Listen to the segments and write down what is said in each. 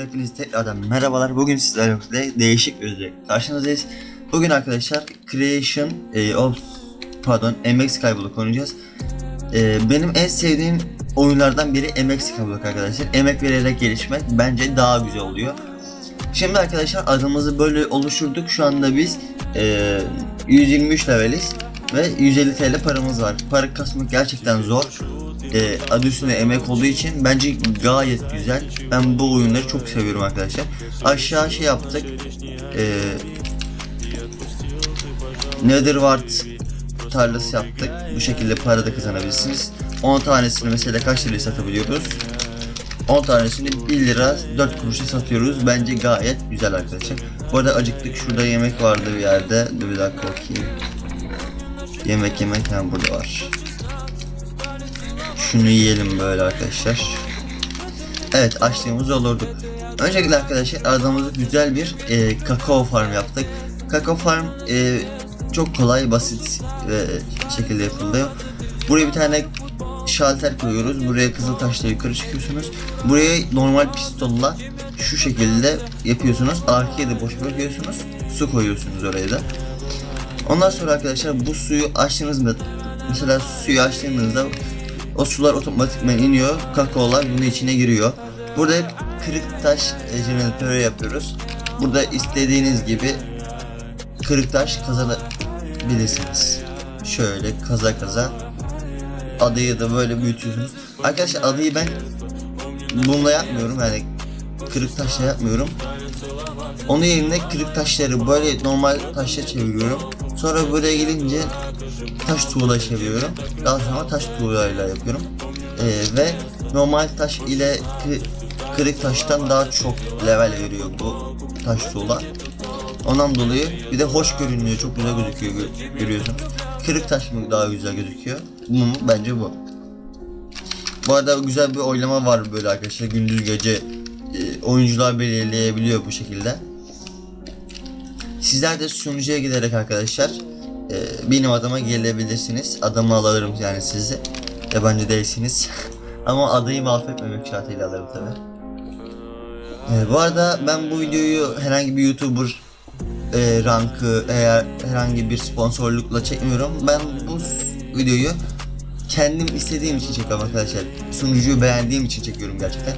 hepiniz tekrardan merhabalar. Bugün sizlerle değişik bir özellik karşınızdayız. Bugün arkadaşlar Creation e, of pardon MX Skyblock oynayacağız. E, benim en sevdiğim oyunlardan biri MX Skyblock arkadaşlar. Emek vererek gelişmek bence daha güzel oluyor. Şimdi arkadaşlar adımızı böyle oluşturduk. Şu anda biz e, 123 leveliz ve 150 TL paramız var. Para kasmak gerçekten zor. E, adı üstünde emek olduğu için bence gayet güzel. Ben bu oyunları çok seviyorum arkadaşlar. Aşağı şey yaptık. E, Netherward tarlası yaptık. Bu şekilde para da kazanabilirsiniz. 10 tanesini mesela kaç liraya satabiliyoruz? 10 tanesini 1 lira 4 kuruşa satıyoruz. Bence gayet güzel arkadaşlar. Bu arada acıktık. Şurada yemek vardı bir yerde. Dur bir dakika bakayım. Yemek yemek hem burada var. Şunu yiyelim böyle arkadaşlar. Evet açtığımız olurdu. Öncelikle arkadaşlar aradığımızda güzel bir e, kakao farm yaptık. Kakao farm e, çok kolay basit e, şekilde yapılıyor. Buraya bir tane şalter koyuyoruz. Buraya kızıl taşla yukarı çıkıyorsunuz. Buraya normal pistolla şu şekilde yapıyorsunuz. Arkaya da boş bırakıyorsunuz. Su koyuyorsunuz oraya da. Ondan sonra arkadaşlar bu suyu açtığınızda mesela suyu açtığınızda o sular otomatikman iniyor. Kakaolar bunun içine giriyor. Burada kırık taş e, jeneratörü yapıyoruz. Burada istediğiniz gibi kırık taş kazanabilirsiniz. Şöyle kaza kaza adayı da böyle büyütüyorsunuz. Arkadaşlar adayı ben bununla yapmıyorum yani kırık taşla yapmıyorum. Onun yerine kırık taşları böyle normal taşla çeviriyorum. Sonra buraya gelince taş tuğla çeviriyorum. Daha sonra taş tuğlayla yapıyorum. Ee, ve normal taş ile kı- kırık taştan daha çok level veriyor bu taş tuğla. Ondan dolayı bir de hoş görünüyor, çok güzel gözüküyor gö- görüyorsunuz. Kırık taş mı daha güzel gözüküyor? Bu? Bence bu. Bu arada güzel bir oylama var böyle arkadaşlar. Gündüz gece e, oyuncular belirleyebiliyor bu şekilde. Sizler de sunucuya giderek arkadaşlar e, benim adıma gelebilirsiniz. Adamı alırım yani sizi. Yabancı değilsiniz. Ama adayı mahvetmemek şartıyla alırım tabi. E, bu arada ben bu videoyu herhangi bir YouTuber e, rankı eğer herhangi bir sponsorlukla çekmiyorum. Ben bu videoyu kendim istediğim için çekiyorum arkadaşlar. Sunucuyu beğendiğim için çekiyorum gerçekten.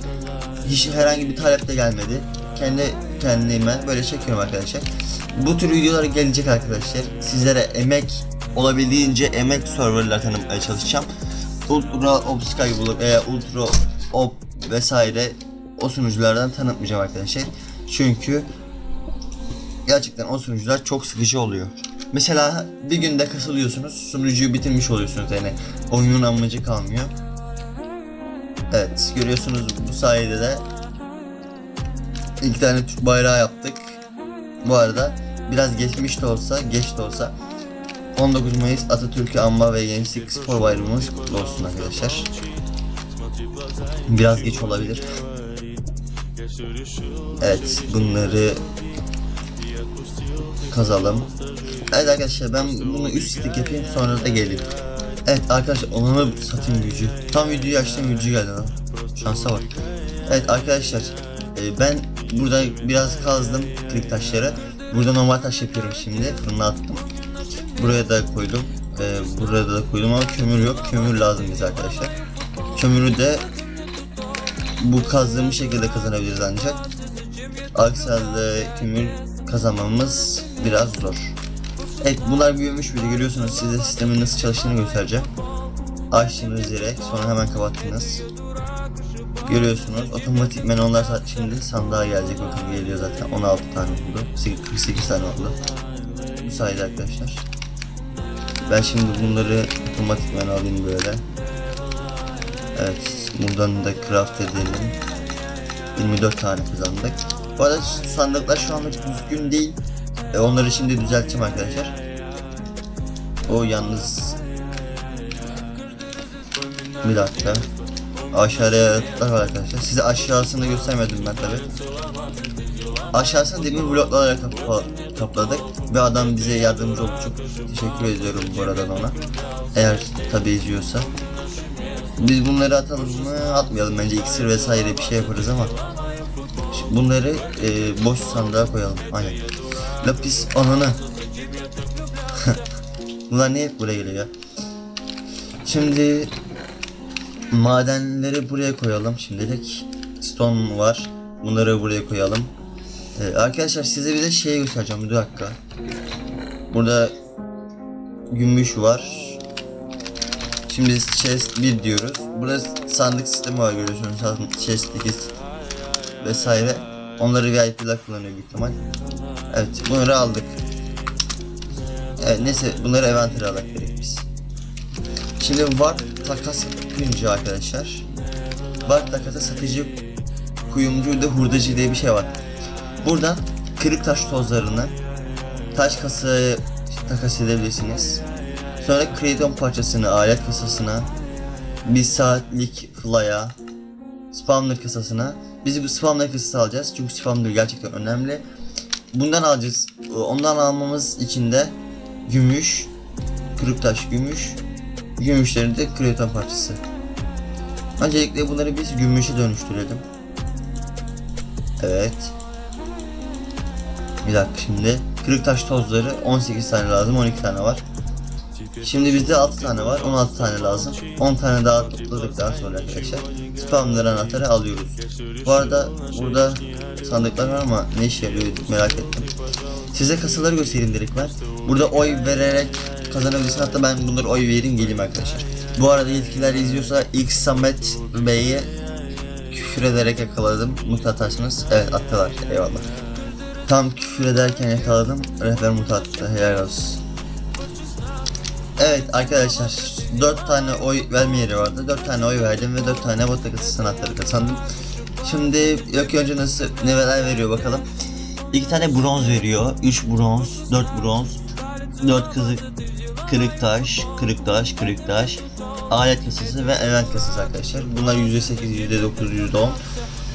Hiç herhangi bir talep de gelmedi. Kendi kendime böyle çekiyorum arkadaşlar. Bu tür videolar gelecek arkadaşlar. Sizlere emek olabildiğince emek serverlar tanımaya çalışacağım. Ultra Op Skyblock veya Ultra Op vesaire o sunuculardan tanıtmayacağım arkadaşlar. Çünkü gerçekten o sunucular çok sıkıcı oluyor. Mesela bir günde kasılıyorsunuz, sunucuyu bitirmiş oluyorsunuz yani oyunun amacı kalmıyor. Evet, görüyorsunuz bu sayede de iki tane Türk bayrağı yaptık. Bu arada biraz geçmiş de olsa, geç de olsa 19 Mayıs Atatürk'ü anma ve Gençlik Spor Bayramımız kutlu olsun arkadaşlar. Biraz geç olabilir. Evet, bunları kazalım. Evet arkadaşlar ben bunu üst stick yapayım sonra da geleyim. Evet arkadaşlar olanı satayım gücü. Tam videoyu açtım gücü geldi lan. Şansa bak. Evet arkadaşlar e, ben burada biraz kazdım klik taşları. Burada normal taş yapıyorum şimdi. Fırına attım. Buraya da koydum. E, buraya da koydum ama kömür yok. Kömür lazım bize arkadaşlar. Kömürü de bu kazdığımız şekilde kazanabiliriz ancak. Aksi kömür kazanmamız biraz zor. Evet bunlar büyümüş bile görüyorsunuz size sistemin nasıl çalıştığını göstereceğim. Açtığınız yere sonra hemen kapattınız. Görüyorsunuz otomatikmen onlar şimdi sandığa gelecek bakın geliyor zaten 16 tane oldu 48 tane oldu. Bu sayede arkadaşlar. Ben şimdi bunları otomatikmen alayım böyle. Evet buradan da craft edelim. 24 tane kazandık. Bu arada sandıklar şu anlık düzgün değil. E, onları şimdi düzelteceğim arkadaşlar. O yalnız bir dakika. Aşağıya yaratıklar var arkadaşlar. Size aşağısını göstermedim ben tabi. Aşağısını demir bloklarla kapa kapladık ve adam bize yardımcı oldu. Çok teşekkür ediyorum bu arada ona. Eğer tabi izliyorsa. Biz bunları atalım mı? Atmayalım bence iksir vesaire bir şey yaparız ama bunları e, boş sandığa koyalım. Aynen. Lapis ananı. Bunlar niye hep buraya geliyor ya? Şimdi madenleri buraya koyalım şimdilik. Stone var. Bunları buraya koyalım. Ee, arkadaşlar size bir de şey göstereceğim bir dakika. Burada gümüş var. Şimdi chest 1 diyoruz. Burada sandık sistemi var görüyorsunuz. Chest 8 vesaire. Onları VIP'ler kullanıyor büyük ihtimal. Evet bunları aldık. Evet neyse bunları envantere aldık direkt biz. Şimdi Warp takas kuyumcu arkadaşlar. Warp takası satıcı kuyumcu da hurdacı diye bir şey var. Buradan kırık taş tozlarını taş kasaya takas edebilirsiniz. Sonra kreaton parçasını alet kasasına bir saatlik fly'a spawner kasasına biz bu spawner kasası alacağız çünkü spawner gerçekten önemli. Bundan alacağız. Ondan almamız için de gümüş, kırık taş gümüş, gümüşlerin de kreaton parçası. Öncelikle bunları biz gümüşe dönüştürelim. Evet. Bir dakika şimdi. Kırık taş tozları 18 tane lazım, 12 tane var. Şimdi bizde 6 tane var, 16 tane lazım. 10 tane daha topladıktan sonra arkadaşlar spamlar anahtarı alıyoruz. Bu arada burada sandıklar var ama ne işe yarıyor merak ettim. Size kasaları göstereyim direkt ben. Burada oy vererek kazanabilirsin. Hatta ben bunları oy vereyim geleyim arkadaşlar. Bu arada yetkililer izliyorsa ilk Samet Bey'i küfür ederek yakaladım. Mutlu atarsınız. Evet attılar. Eyvallah. Tam küfür ederken yakaladım. Rehber mutlu attı. Helal olsun. Evet arkadaşlar 4 tane oy verme yeri vardı. 4 tane oy verdim ve 4 tane bot takısı sanatları kazandım. Şimdi yok önce nasıl neler veriyor bakalım. 2 tane bronz veriyor. 3 bronz, 4 bronz, 4 kızık kırık taş, kırık taş, kırık taş, alet kasası ve event kasası arkadaşlar. Bunlar %8, %9, %10.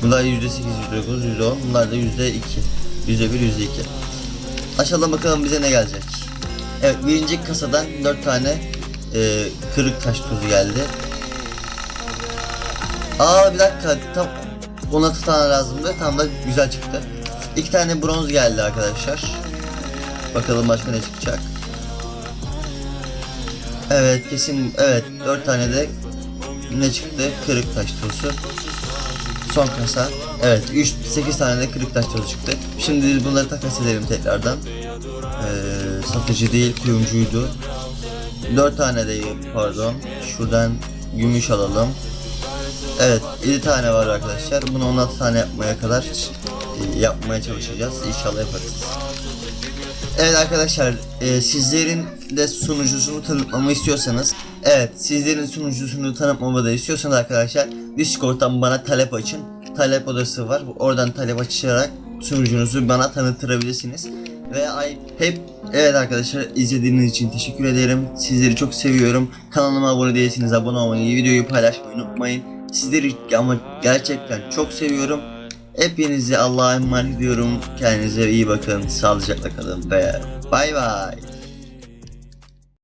Bunlar %8, %9, %10. Bunlar da %2, %1, %2. Açalım bakalım bize ne gelecek. Evet birinci kasadan 4 tane e, kırık taş tozu geldi. Aa bir dakika tam 16 tane lazımdı tam da güzel çıktı. 2 tane bronz geldi arkadaşlar. Bakalım başka ne çıkacak. Evet kesin evet 4 tane de ne çıktı? Kırık taş tozu. Son kasa. Evet 3 8 tane de kırık taş tozu çıktı. Şimdi bunları takas edelim tekrardan. Ee, satıcı değil kuyumcuydu. 4 tane de pardon. Şuradan gümüş alalım. Evet 7 tane var arkadaşlar. Bunu 16 tane yapmaya kadar e, yapmaya çalışacağız. İnşallah yaparız. Evet arkadaşlar e, sizlerin de sunucusunu tanıtmamı istiyorsanız Evet sizlerin sunucusunu tanıtmamı da istiyorsanız arkadaşlar Discord'dan bana talep açın. Talep odası var. Oradan talep açarak sunucunuzu bana tanıtırabilirsiniz. Ve ay hep evet arkadaşlar izlediğiniz için teşekkür ederim. Sizleri çok seviyorum. Kanalıma abone değilseniz abone olmayı videoyu paylaşmayı unutmayın. Sizleri ama gerçekten çok seviyorum Hepinizi Allah'a emanet ediyorum. Kendinize iyi bakın. Sağlıcakla kalın ve bay bay.